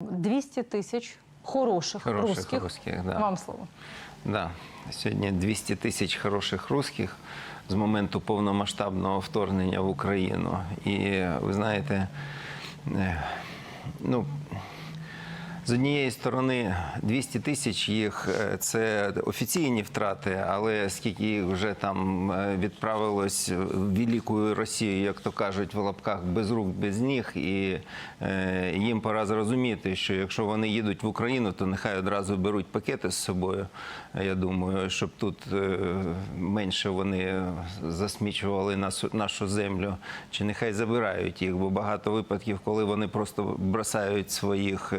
200 тисяч хороших, Хороших русских. русских да. Вам слово. Да. Сьогодні 200 тисяч хороших русських з моменту повномасштабного вторгнення в Україну. І ви знаєте, е, ну. З однієї сторони, 200 тисяч їх е, це офіційні втрати, але скільки їх вже там е, відправилось в велику Росію, як то кажуть, в лапках без рук, без ніг, і е, їм пора зрозуміти, що якщо вони їдуть в Україну, то нехай одразу беруть пакети з собою. Я думаю, щоб тут менше вони засмічували нашу, нашу землю, чи нехай забирають їх, бо багато випадків, коли вони просто бросають своїх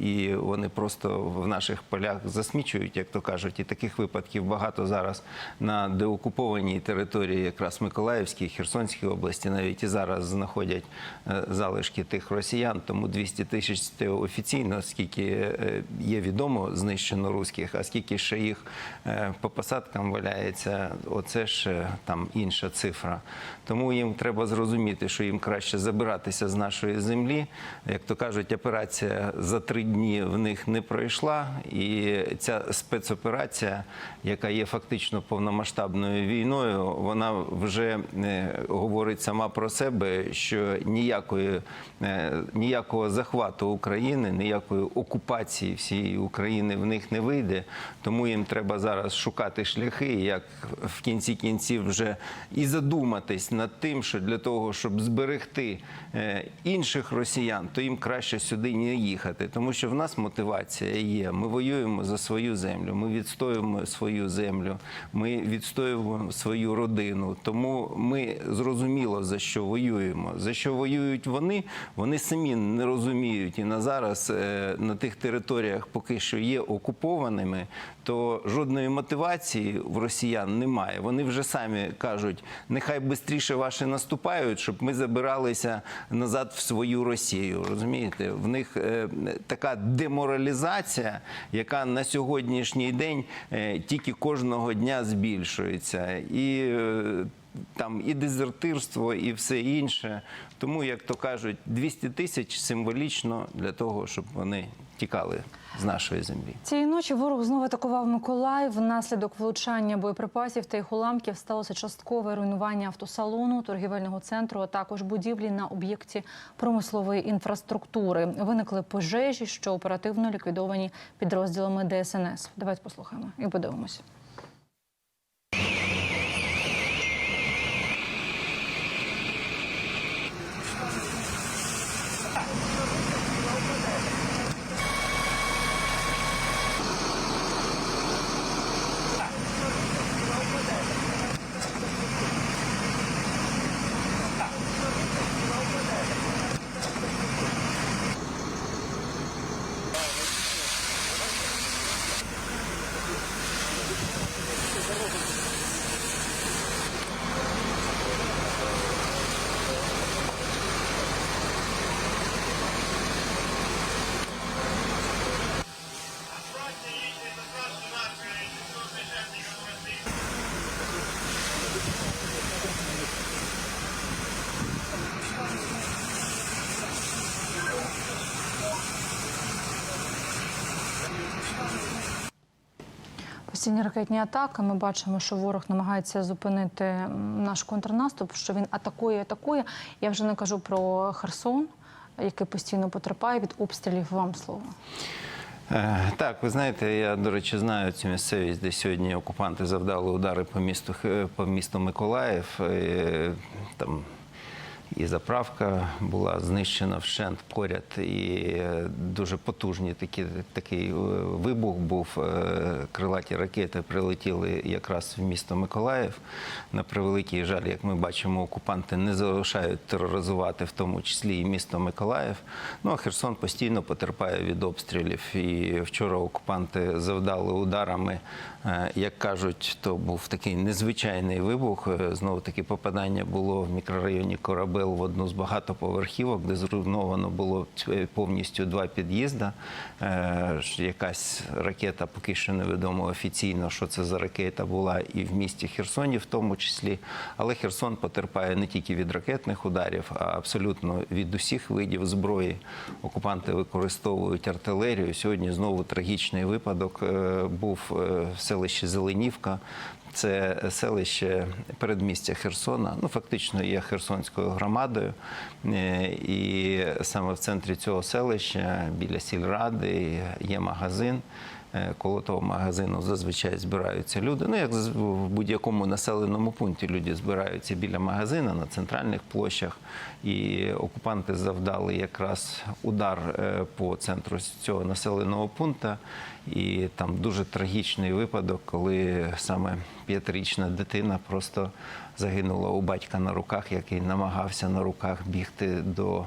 і вони просто в наших полях засмічують, як то кажуть. І таких випадків багато зараз на деокупованій території, якраз Миколаївській, Херсонській області, навіть і зараз знаходять е, залишки тих росіян. Тому 200 тисяч це офіційно, скільки е, є відомо, знищено руських, а скільки ще їх е, по посадкам валяється, оце ж там інша цифра. Тому їм треба зрозуміти, що їм краще забиратися з нашої землі. Як то кажуть, операція за три дні в них не пройшла, і ця спецоперація, яка є фактично повномасштабною війною, вона вже е, говорить сама про себе, що ніякої, е, ніякого захвату України, ніякої окупації всієї України в них не вийде. Тому їм треба зараз шукати шляхи, як в кінці кінців вже і задуматись над тим, що для того, щоб зберегти е, інших росіян, то їм краще сюди не їхати, тому в нас мотивація є. Ми воюємо за свою землю, ми відстоюємо свою землю, ми відстоюємо свою родину. Тому ми зрозуміло за що воюємо. За що воюють вони, вони самі не розуміють. І на зараз е, на тих територіях, поки що є окупованими, то жодної мотивації в росіян немає. Вони вже самі кажуть, нехай швидше ваші наступають, щоб ми забиралися назад в свою Росію. Розумієте, в них е, така деморалізація, яка на сьогоднішній день е, тільки кожного дня збільшується. І е, там і дезертирство, і все інше. Тому, як то кажуть, 200 тисяч символічно для того, щоб вони тікали з нашої землі. Цієї ночі ворог знову атакував Миколаїв. Внаслідок влучання боєприпасів та їх уламків сталося часткове руйнування автосалону, торгівельного центру, а також будівлі на об'єкті промислової інфраструктури. Виникли пожежі, що оперативно ліквідовані підрозділами ДСНС. Давайте послухаємо і подивимося. Постійні ракетні атаки. Ми бачимо, що ворог намагається зупинити наш контрнаступ, що він атакує, атакує. Я вже не кажу про Херсон, який постійно потерпає від обстрілів. Вам слово. Е, Так, ви знаєте, я, до речі, знаю цю місцевість, де сьогодні окупанти завдали удари по місту, Х- по місту Миколаїв. Е, Там і заправка була знищена вщент поряд, і е, дуже потужний такий, такий е, вибух був. Е, Крилаті ракети прилетіли якраз в місто Миколаїв. На превеликий жаль, як ми бачимо, окупанти не залишають тероризувати, в тому числі і місто Миколаїв. Ну а Херсон постійно потерпає від обстрілів. І вчора окупанти завдали ударами. Е, Як кажуть, то був такий незвичайний вибух. Знову таки попадання було в мікрорайоні корабел в одну з багатоповерхівок, де зруйновано було повністю два під'їзди. Е, Якась ракета, поки що невідомо офіційно, що це за ракета була, і в місті Херсоні в тому числі. Але Херсон потерпає не тільки від ракетних ударів, а абсолютно від усіх видів зброї. Окупанти використовують артилерію. Сьогодні знову трагічний випадок е, був е, в селищі Зеленівка. Це селище передмістя Херсона, ну фактично є Херсонською громадою. Е, І саме в центрі цього селища біля сільради є магазин. Е, Коло того магазину зазвичай збираються люди. Ну, як в будь-якому населеному пункті люди збираються біля магазина на центральних площах. І окупанти завдали якраз удар е, по центру цього населеного пункту. І там дуже трагічний випадок, коли саме п'ятирічна дитина просто загинула у батька на руках, який намагався на руках бігти до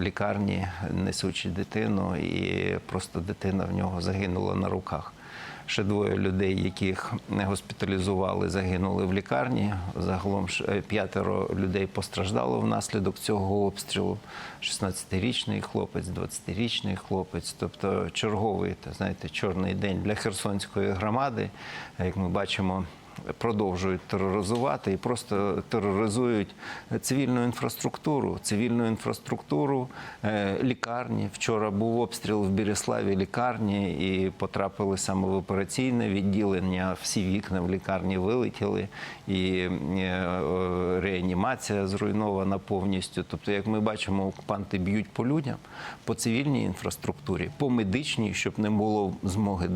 лікарні, несучи дитину, і просто дитина в нього загинула на руках. Ще двоє людей, яких госпіталізували, загинули в лікарні. Загалом е, п'ятеро людей постраждало внаслідок цього обстрілу. 16-річний хлопець, 20-річний хлопець. Тобто черговий, знаєте, чорний день для Херсонської громади. Як ми бачимо, продовжують тероризувати і просто тероризують цивільну інфраструктуру, цивільну інфраструктуру, е, лікарні. Вчора був обстріл в Біріславі лікарні і потрапили саме в операційне відділення. Всі вікна в лікарні вилетіли, і е, е, реанімація зруйнована повністю. Тобто, як ми бачимо, окупанти б'ють по людям, по цивільній інфраструктурі, по медичній, щоб не було змоги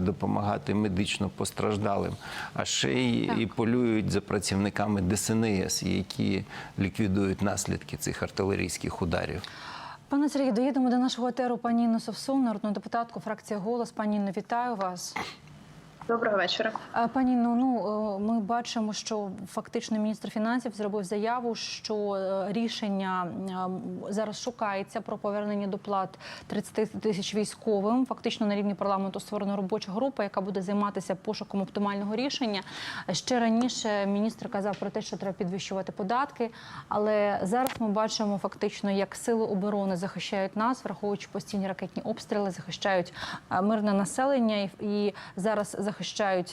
допомагати медично постраждалим. А ще й і полюють за працівниками ДСНС, які ліквідують наслідки цих артилерійських ударів. Пане Сергію, доїдемо до нашого етеру пані Інну Совсун, народну депутатку, фракція голос. Пані Інно, вітаю вас. Доброго вечора. Пані Інно, ну е, ми бачимо, що фактично міністр фінансів зробив заяву, що е, рішення е, зараз шукається про повернення доплат 30 тисяч військовим. Фактично на рівні парламенту створена робоча група, яка буде займатися пошуком оптимального рішення. Ще раніше міністр казав про те, що треба підвищувати податки, але зараз ми бачимо фактично, як сили оборони захищають нас, враховуючи постійні ракетні обстріли, захищають мирне населення і зараз захищають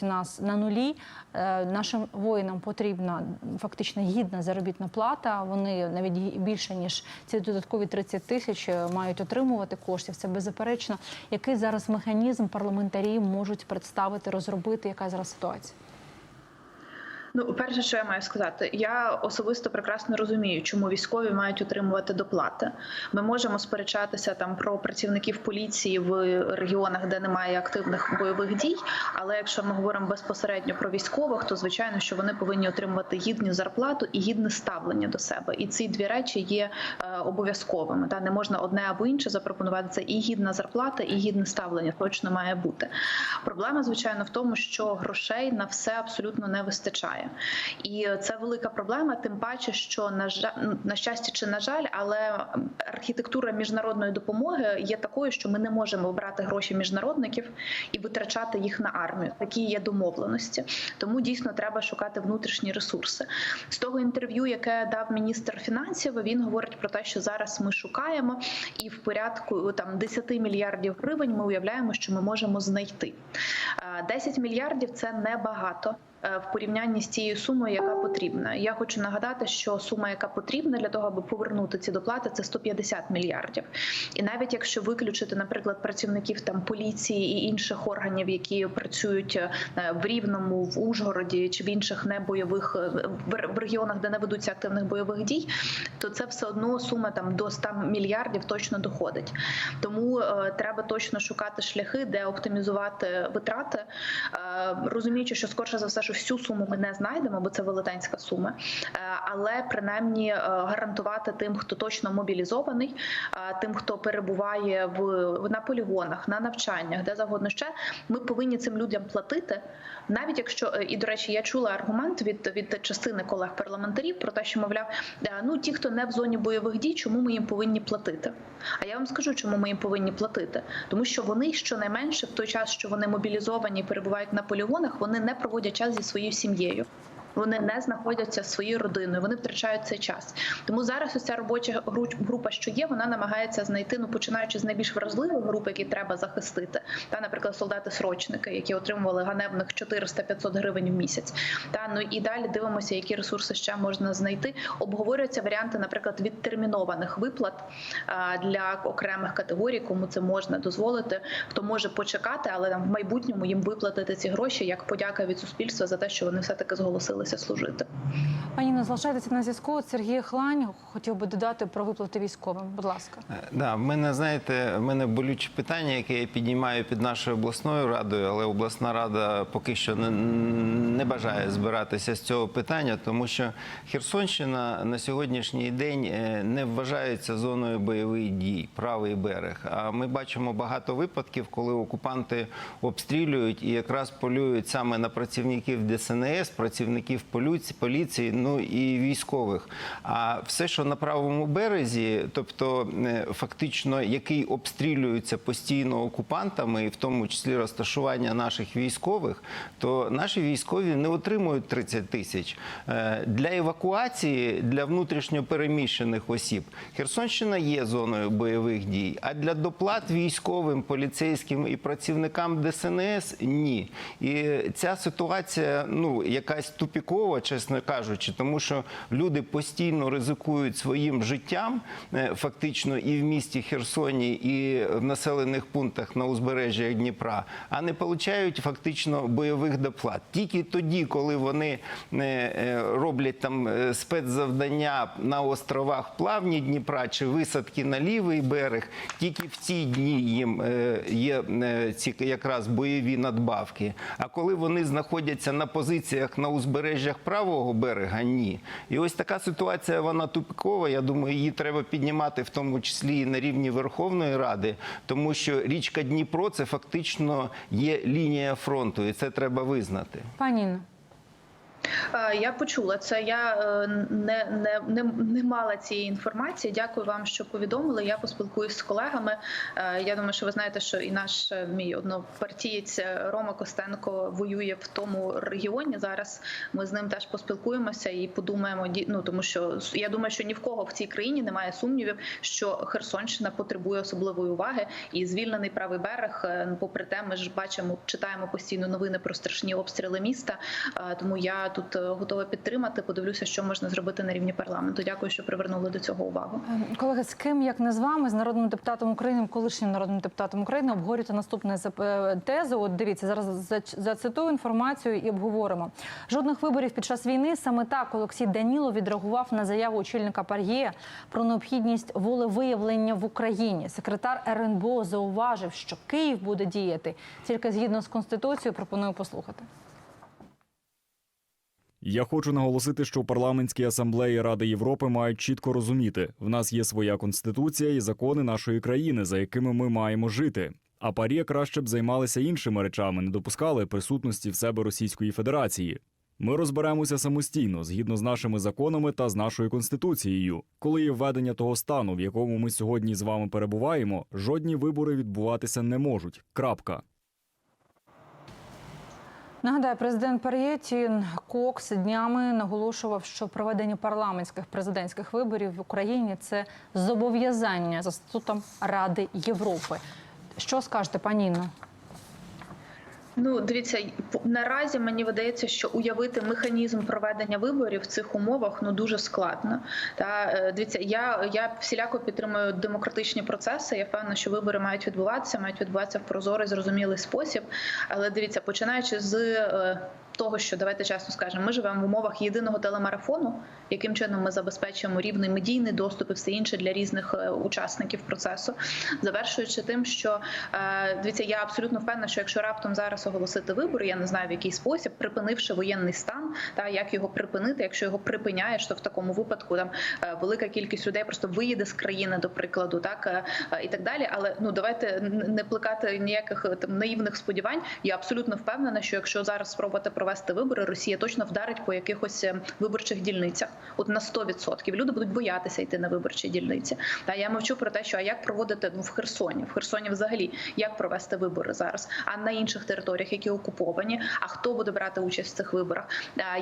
нас на нулі. Е, Нашим воїнам потрібна фактично гідна заробітна плата. Вони навіть більше ніж ці додаткові 30 тисяч е, мають отримувати коштів. Це беззаперечно. Який зараз механізм парламентарі можуть представити, розробити? Яка зараз ситуація? Ну, перше, що я маю сказати, я особисто прекрасно розумію, чому військові мають отримувати доплати. Ми можемо сперечатися там про працівників поліції в регіонах, де немає активних бойових дій. Але якщо ми говоримо безпосередньо про військових, то звичайно, що вони повинні отримувати гідну зарплату і гідне ставлення до себе. І ці дві речі є е, обов'язковими. Та не можна одне або інше запропонувати. Це і гідна зарплата, і гідне ставлення точно має бути. Проблема, звичайно, в тому, що грошей на все абсолютно не вистачає. І це велика проблема, тим паче, що на жаль, на щастя чи на жаль, але архітектура міжнародної допомоги є такою, що ми не можемо брати гроші міжнародників і витрачати їх на армію. Такі є домовленості. Тому дійсно треба шукати внутрішні ресурси. З того інтерв'ю, яке дав міністр фінансів, він говорить про те, що зараз ми шукаємо, і в порядку там 10 мільярдів гривень ми уявляємо, що ми можемо знайти. Е, 10 мільярдів це небагато е, в порівнянні з тією сумою, яка потрібна. Я хочу нагадати, що сума, яка потрібна для того, аби повернути ці доплати, це 150 мільярдів. І навіть якщо виключити, наприклад, працівників там поліції і інших органів, які працюють е, в Рівному, в Ужгороді чи в інших небойових е, в регіонах, де не ведуться активних бойових дій, то це все одно сума там до 100 мільярдів точно доходить. Тому е, треба точно шукати шляхи, де оптимізувати витрати, е, розуміючи, що скорше за все, що всю суму ми не знайдемо, бо це велетенська сума. Е, але принаймні е, гарантувати тим, хто точно мобілізований, е, тим, хто перебуває в на полігонах, на навчаннях, де завгодно ще, ми повинні цим людям платити. Навіть якщо е, і до речі, я чула аргумент від від частини колег парламентарів про те, що мовляв, е, ну ті, хто не в зоні бойових дій, чому ми їм повинні платити? А я вам скажу, чому ми їм повинні платити, тому що вони щонайменше в той час, що вони мобілізовані і перебувають на полігонах, вони не проводять час зі своєю сім'єю. Вони не знаходяться своєю родиною, вони втрачають цей час. Тому зараз ось робоча група, що є, вона намагається знайти, ну починаючи з найбільш вразливих груп, які треба захистити. Та, наприклад, солдати-срочники, які отримували ганебних 400-500 гривень в місяць. Та ну і далі дивимося, які ресурси ще можна знайти. Обговорюються варіанти, наприклад, відтермінованих виплат для окремих категорій, кому це можна дозволити, хто може почекати, але там в майбутньому їм виплатити ці гроші як подяка від суспільства за те, що вони все таки зголосилися служити. Пані Інно, залишайтеся на зв'язку. Сергій Хлань хотів би додати про виплати військовим. Будь ласка. Е, Да, в мене знаєте, в мене болюче питання, яке я піднімаю під нашою обласною радою, але обласна рада поки що не, не бажає збиратися з цього питання, тому що Херсонщина на сьогоднішній день е, не вважається зоною бойових дій, правий берег. А ми бачимо багато випадків, коли окупанти обстрілюють і якраз полюють саме на працівників ДСНС, працівників поліції, поліції, ну і військових. А все, що на правому березі, тобто е, фактично, який обстрілюється постійно окупантами, і в тому числі розташування наших військових, то наші військові не отримують 30 тисяч Е, для евакуації для внутрішньо переміщених осіб. Херсонщина є зоною бойових дій. А для доплат військовим, поліцейським і працівникам ДСНС ні. І ця ситуація, ну якась тупікова, чесно кажучи, тому що люди постійно ризикують своїм життям, е, фактично, і в місті Херсоні, і в населених пунктах на узбережжях Дніпра, а не получають фактично бойових доплат. Тільки тоді, коли вони е, е, роблять там спецзавдання на островах Плавні Дніпра чи висадки на лівий берег, тільки в ці дні їм є ці якраз бойові надбавки. А коли вони знаходяться на позиціях на узбережжях правого берега, ні. І ось така ситуація, вона тупикова. Я думаю, її треба піднімати в тому числі і на рівні Верховної Ради, тому що річка Дніпро це фактично є лінія фронту, і це треба визнати. Пані Інно. Е, Я почула це. Я е, не, не, не, не мала цієї інформації. Дякую вам, що повідомили. Я поспілкуюсь з колегами. Е, Я думаю, що ви знаєте, що і наш е, мій однопартієць е, Рома Костенко воює в тому регіоні. Зараз ми з ним теж поспілкуємося і подумаємо. Ну тому що я думаю, що ні в кого в цій країні немає сумнівів, що Херсонщина потребує особливої уваги і звільнений правий берег. е, Попри те, ми ж бачимо, читаємо постійно новини про страшні обстріли міста. Е, Тому я тут е, готова підтримати. Подивлюся, що можна зробити на рівні парламенту. Дякую, що привернули до цього увагу. Ем, Колеги, з ким як не з вами, з народним депутатом України, колишнім народним депутатом України, обговорюєте наступне е, тезу. От дивіться, зараз зацитую інформацію і обговоримо. Жодних виборів під час війни. Саме так Олексій Данілов відреагував на заяву очільника Пар'є про необхідність волевиявлення в Україні. Секретар РНБО зауважив, що Київ буде діяти тільки згідно з конституцією. Пропоную послухати. Я хочу наголосити, що парламентські асамблеї Ради Європи мають чітко розуміти, в нас є своя конституція і закони нашої країни, за якими ми маємо жити. А парі краще б займалися іншими речами, не допускали присутності в себе Російської Федерації. Ми розберемося самостійно, згідно з нашими законами та з нашою конституцією. Коли є введення того стану, в якому ми сьогодні з вами перебуваємо, жодні вибори відбуватися не можуть. Крапка. Нагадаю, президент Пар'єтін Кокс днями наголошував, що проведення парламентських президентських виборів в Україні це зобов'язання за статутом Ради Європи. Що скажете, пані Інно? Ну, дивіться, наразі мені видається, що уявити механізм проведення виборів в цих умовах ну дуже складно. Та е, дивіться, я, я всіляко підтримую демократичні процеси. Я впевнена, що вибори мають відбуватися, мають відбуватися в прозорий, зрозумілий спосіб. Але дивіться, починаючи з е, того, що давайте чесно скажемо, ми живемо в умовах єдиного телемарафону, яким чином ми забезпечуємо рівний медійний доступ і все інше для різних е, учасників процесу, завершуючи тим, що е, дивіться, я абсолютно впевнена, що якщо раптом зараз оголосити вибори, я не знаю в який спосіб, припинивши воєнний стан, та як його припинити, якщо його припиняєш, то в такому випадку там е, велика кількість людей просто виїде з країни, до прикладу, так і так далі. Але ну давайте не плекати ніяких там наївних сподівань. Я абсолютно впевнена, що якщо зараз спробувати провести вибори, Росія точно вдарить по якихось е, виборчих дільницях. От на 100%. Люди будуть боятися йти на виборчі дільниці. Та я мовчу про те, що а як проводити ну, в Херсоні? В Херсоні взагалі як провести вибори зараз, а на інших територіях, які окуповані. А хто буде брати участь в цих виборах?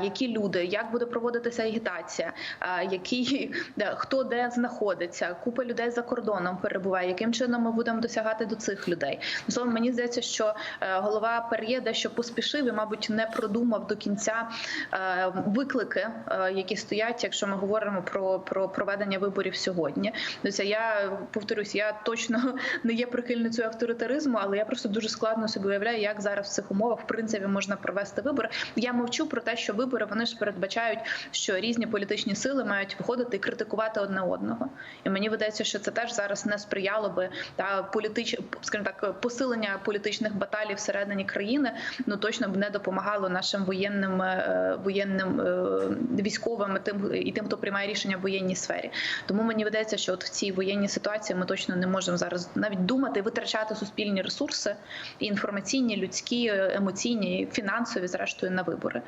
Які люди, як буде проводитися агітація? Які де, хто де знаходиться? Купа людей за кордоном перебуває. Яким чином ми будемо досягати до цих людей? Словом, мені здається, що е, голова Пер'є дещо поспішив і, мабуть, не продумав до кінця е, виклики, е, які стоять, якщо ми говоримо про, про проведення виборів сьогодні. Тобто я повторюсь, я точно не є прихильницею авторитаризму, але я просто дуже складно собі уявляю, як зараз в цих умовах в принципі можна провести вибори. Я мовчу про те, що вибори вони ж передбачають, що різні політичні сили мають виходити і критикувати одне одного. І мені видається, що це теж зараз не сприяло би та політич, скажімо так, посилення політичних баталій всередині країни. Ну точно б не допомагало нашим воєнним е, воєнним е, військовим тим і тим, хто приймає рішення в воєнній сфері. Тому мені видається, що от в цій воєнній ситуації ми точно не можемо зараз навіть думати витрачати суспільні ресурси, інформаційні, людські, емоційні, фінансові, зрештою, на вибори.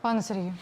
Пане Сергію.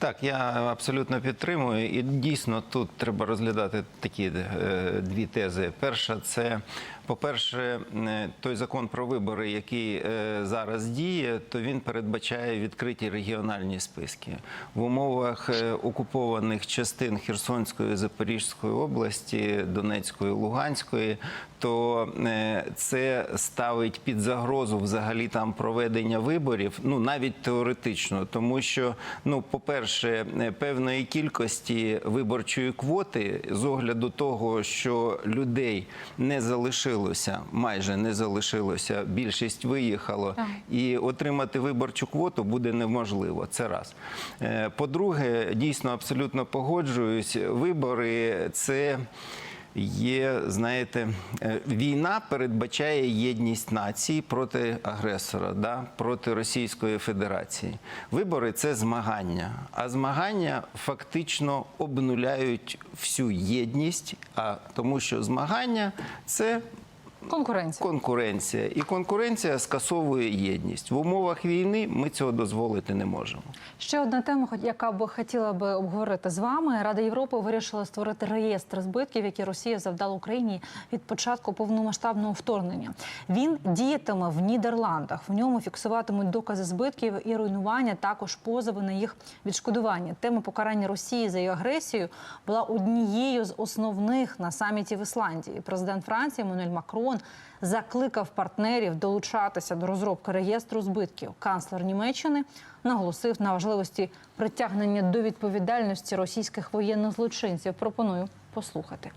Так, я абсолютно підтримую, і дійсно тут треба розглядати такі е, дві тези. Перша це, по-перше, е, той закон про вибори, який е, зараз діє, то він передбачає відкриті регіональні списки в умовах окупованих частин Херсонської, Запорізької області, Донецької, Луганської. То е, це ставить під загрозу взагалі там проведення виборів, ну навіть теоретично, тому що ну, по-перше, е, певної кількості виборчої квоти з огляду того, що людей не залишилося, майже не залишилося, більшість виїхало, Так. і отримати виборчу квоту буде неможливо. Це раз. Е, По-друге, дійсно абсолютно погоджуюсь. Вибори це. Є, знаєте, е, війна передбачає єдність нації проти агресора, да, проти Російської Федерації. Вибори це змагання, а змагання фактично обнуляють всю єдність, а тому що змагання це Конкуренція. конкуренція, і конкуренція скасовує єдність. В умовах війни ми цього дозволити не можемо. Ще одна тема, яка би хотіла би обговорити з вами. Рада Європи вирішила створити реєстр збитків, які Росія завдала Україні від початку повномасштабного вторгнення. Він діятиме в Нідерландах. В ньому фіксуватимуть докази збитків і руйнування, також позови на їх відшкодування. Тема покарання Росії за її агресію була однією з основних на саміті в Ісландії. Президент Франції Еммануель Макрон закликав партнерів долучатися до розробки реєстру збитків. Канцлер Німеччини наголосив на важливості притягнення до відповідальності російських воєнних злочинців. Пропоную послухати.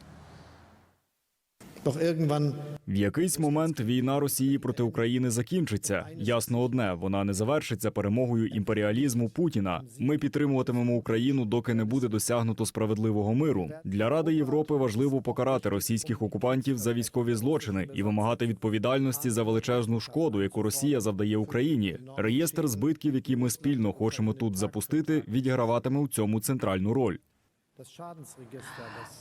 В якийсь момент війна Росії проти України закінчиться. Ясно одне, вона не завершиться перемогою імперіалізму Путіна. Ми підтримуватимемо Україну, доки не буде досягнуто справедливого миру. Для Ради Європи важливо покарати російських окупантів за військові злочини і вимагати відповідальності за величезну шкоду, яку Росія завдає Україні. Реєстр збитків, які ми спільно хочемо тут запустити, відіграватиме у цьому центральну роль.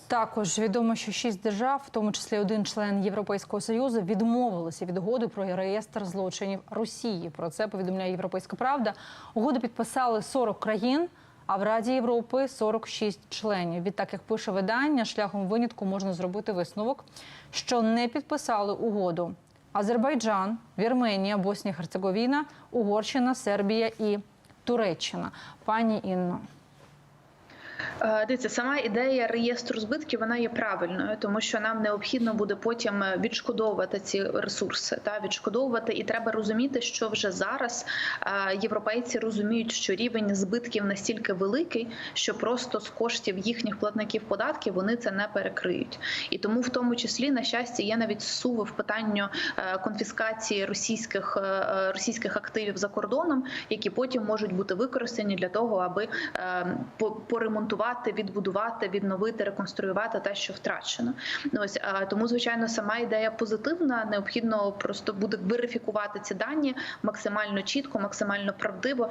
Також відомо, що шість держав, в тому числі один член Європейського союзу, відмовилися від угоди про реєстр злочинів Росії. Про це повідомляє Європейська Правда. Угоду підписали 40 країн. А в Раді Європи 46 членів. Відтак, як пише видання, шляхом винятку можна зробити висновок, що не підписали угоду Азербайджан, Вірменія, Боснія, Херцеговіна, Угорщина, Сербія і Туреччина. Пані Інно. Е, Дивіться, сама ідея реєстру збитків вона є правильною, тому що нам необхідно буде потім е, відшкодовувати ці ресурси. Та відшкодовувати, і треба розуміти, що вже зараз е, європейці розуміють, що рівень збитків настільки великий, що просто з коштів їхніх платників податків вони це не перекриють. І тому, в тому числі, на щастя, є навіть суви в питанню конфіскації російських російських активів за кордоном, які потім можуть бути використані для того, аби поремонтувати відбудувати, відбудувати, відновити, реконструювати те, що втрачено. Ну, Ось тому, звичайно, сама ідея позитивна. Необхідно просто буде верифікувати ці дані максимально чітко, максимально правдиво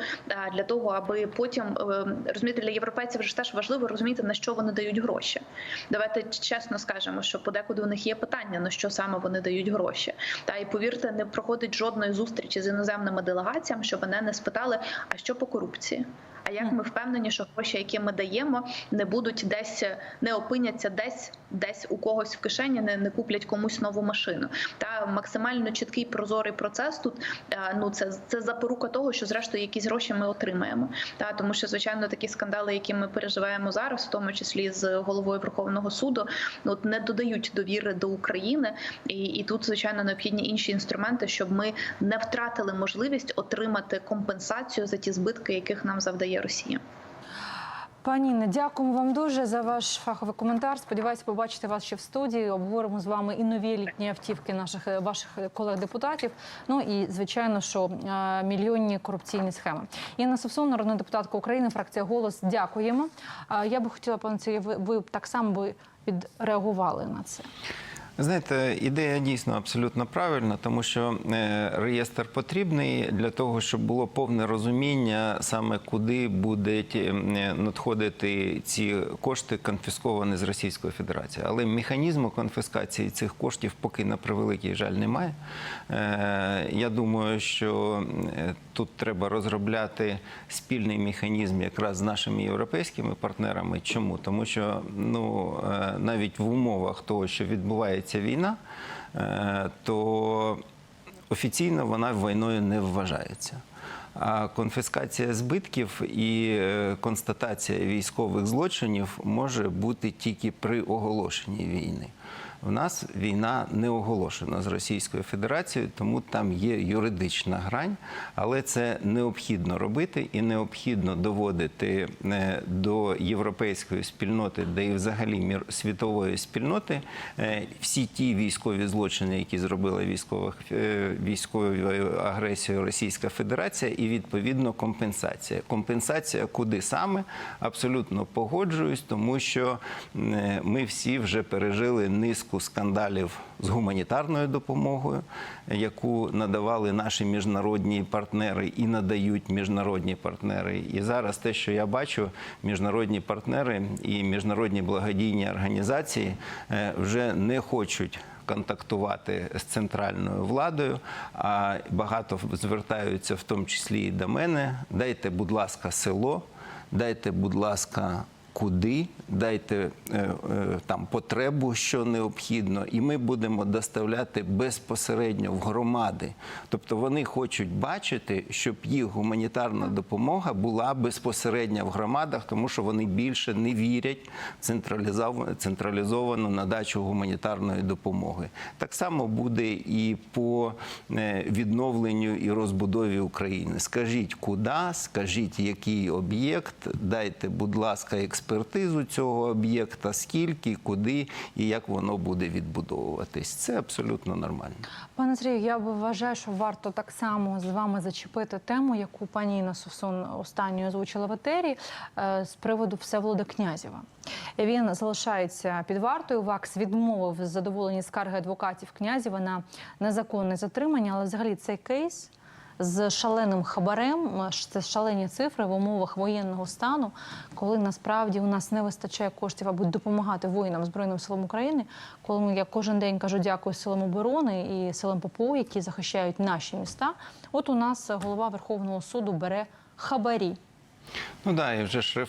для того, аби потім е, розумієте, для європейців вже теж важливо розуміти на що вони дають гроші. Давайте чесно скажемо, що подекуди у них є питання на що саме вони дають гроші. Та і повірте, не проходить жодної зустрічі з іноземними делегаціями, щоб мене не спитали, а що по корупції. А як ми впевнені, що гроші, які ми даємо, не будуть десь не опиняться десь, десь у когось в кишені, не, не куплять комусь нову машину. Та максимально чіткий прозорий процес тут. е, Ну це це запорука того, що зрештою якісь гроші ми отримаємо. Та тому, що звичайно такі скандали, які ми переживаємо зараз, в тому числі з головою Верховного суду, ну не додають довіри до України, і, і тут звичайно необхідні інші інструменти, щоб ми не втратили можливість отримати компенсацію за ті збитки, яких нам завдає Росія. Пані Інне, дякуємо вам дуже за ваш фаховий коментар. Сподіваюся, побачити вас ще в студії. Обговоримо з вами і нові літні автівки наших е, ваших колег-депутатів. Ну і звичайно, що е, мільйонні корупційні схеми. Інна Совсон, народна депутатка України, фракція голос. Дякуємо. Я би хотіла, пане ви, ви так само би відреагували на це. Знаєте, ідея дійсно абсолютно правильна, тому що е, реєстр потрібний для того, щоб було повне розуміння саме куди будуть е, надходити ці кошти конфісковані з Російської Федерації. Але механізму конфіскації цих коштів поки на превеликий жаль немає. Е, Я думаю, що тут треба розробляти спільний механізм якраз з нашими європейськими партнерами. Чому? Тому що ну навіть в умовах того, що відбувається війна, е, то офіційно вона війною не вважається. А конфіскація збитків і е, констатація військових злочинів може бути тільки при оголошенні війни. В нас війна не оголошена з Російською Федерацією, тому там є юридична грань, але це необхідно робити і необхідно доводити е, до європейської спільноти, де і взагалі світової спільноти е, всі ті військові злочини, які зробила військова е, військовою агресією Російська Федерація, і відповідно компенсація. Компенсація куди саме абсолютно погоджуюсь, тому що ми всі вже пережили низку скандалів з гуманітарною допомогою, яку надавали наші міжнародні партнери і надають міжнародні партнери. І зараз те, що я бачу, міжнародні партнери і міжнародні благодійні організації е, вже не хочуть контактувати з центральною владою, а багато звертаються в тому числі і до мене. Дайте, будь ласка, село, дайте, будь ласка. Куди дайте е, е, там потребу, що необхідно, і ми будемо доставляти безпосередньо в громади. Тобто вони хочуть бачити, щоб їх гуманітарна допомога була безпосередньо в громадах, тому що вони більше не вірять в централізовану надачу гуманітарної допомоги. Так само буде і по е, відновленню і розбудові України. Скажіть, куди, скажіть, який об'єкт, дайте, будь ласка, експертизу цього об'єкта, скільки, куди і як воно буде відбудовуватись. Це абсолютно нормально. Пане Сергію, я вважаю, що варто так само з вами зачепити тему, яку пані Інна Совсон останньою озвучила в етері е, з приводу Всеволода Князєва. Він залишається під вартою. ВАКС відмовив задоволені скарги адвокатів Князєва на незаконне затримання, але взагалі цей кейс. З шаленим хабарем це шалені цифри в умовах воєнного стану, коли насправді у нас не вистачає коштів, аби допомагати воїнам збройним силам України. Коли я кожен день кажу дякую силам оборони і силам ППО, які захищають наші міста. От у нас голова Верховного суду бере хабарі. Ну да, і вже ж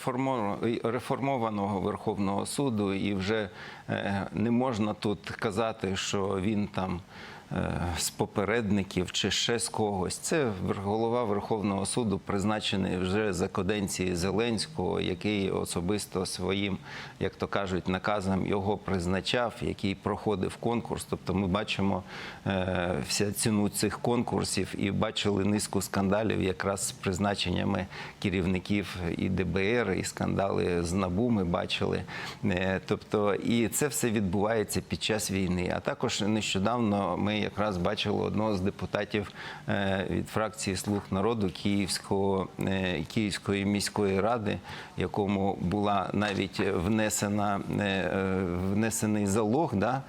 реформованого Верховного суду, і вже е, не можна тут казати, що він там. Е, З попередників чи ще з когось. Це голова Верховного суду призначений вже за каденції Зеленського, який особисто своїм, як то кажуть, наказом його призначав, який проходив конкурс. Тобто ми бачимо е, вся ціну цих конкурсів і бачили низку скандалів якраз з призначеннями керівників і ДБР, і скандали з НАБУ ми бачили. Е, Тобто, і це все відбувається під час війни. А також нещодавно ми якраз бачили одного з депутатів е, від фракції Слуг народу е, Київської міської ради, якому була навіть внесена е, внесений залог, да,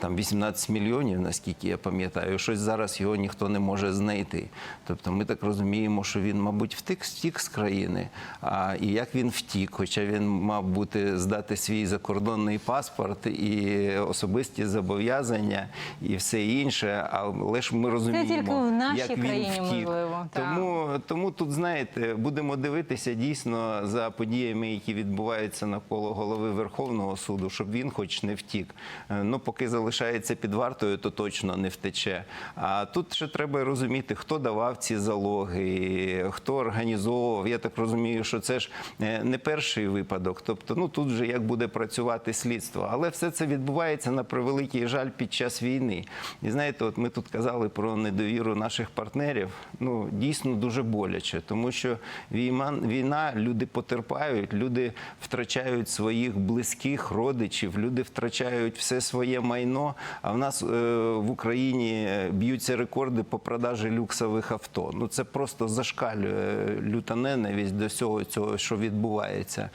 там 18 мільйонів, наскільки я пам'ятаю. Щось зараз його ніхто не може знайти. Тобто, ми так розуміємо, що він, мабуть, втік, втік з країни. А і як він втік, хоча він мав бути здати свій закордонний паспорт і особисті зобов'язання, і все інше. Але ж ми розуміємо, тільки в нашій як він країні, втік. можливо. Тому тому тут знаєте, будемо дивитися дійсно за подіями, які відбуваються навколо голови Верховного суду, щоб він, хоч не втік. Е, Ну поки залишається під вартою, то точно не втече. А тут ще треба розуміти, хто давав ці залоги, хто організовував. Я так розумію, що це ж е, не перший випадок. Тобто, ну тут вже як буде працювати слідство, але все це відбувається на превеликий жаль під час війни. І знаєте, от ми тут казали про недовіру наших партнерів. Ну дійсно дуже боляче, тому що війна, війна люди потерпають, люди втрачають своїх близьких родичів, люди втрачають все своє майно. А в нас е, в Україні б'ються рекорди по продажі люксових авто. Ну це просто зашкалює люта ненависть до всього цього, що відбувається.